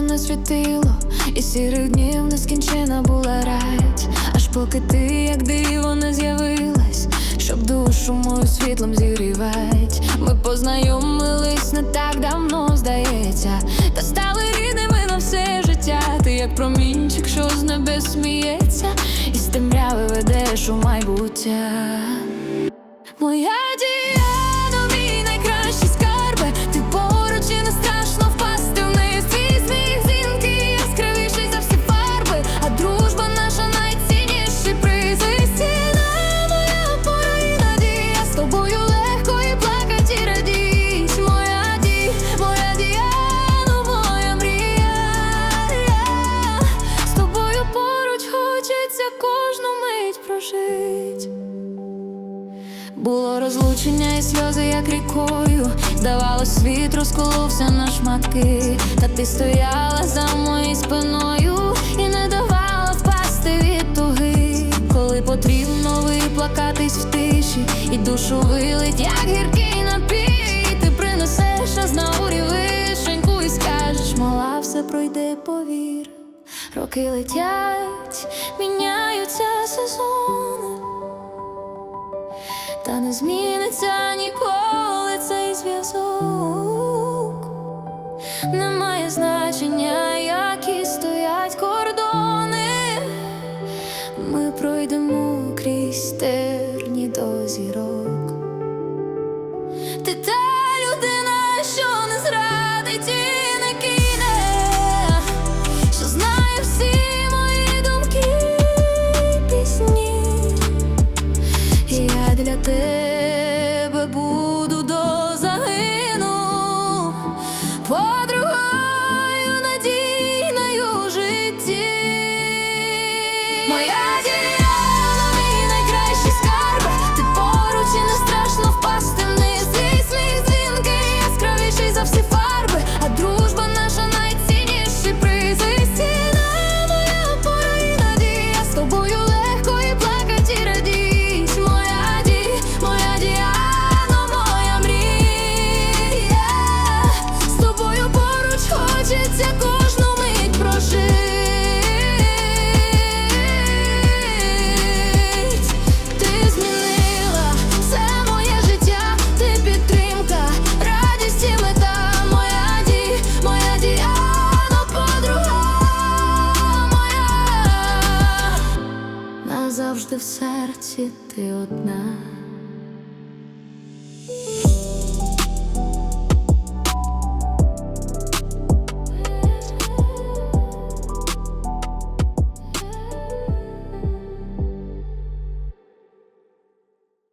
не світило, і сірих днів нескінчена була радь, аж поки ти, як диво, не з'явилась, щоб душу мою світлом зігрівать. Ми познайомились не так давно, здається, та стали рідними на все життя. Ти як промінчик, що з небес сміється, і з темряви ведеш у майбуття. Моя прожить було розлучення і сльози, як рікою. Здавалось, світ розколовся на шматки. Та ти стояла за моєю спиною і не давала впасти від туги. Коли потрібно виплакатись в тиші, і душу вилить, як гіркий напій. Ти принесеш нас на урі вишеньку і скажеш, мала, все пройде, повір. Роки летять, міняються сезони. Та не зміниться ніколи цей зв'язок. Немає значення, які стоять кордони. Ми пройдемо крізь терні до зірок. Ти та людина, що не зрадить hacia ti. Назавжди в серці ти одна.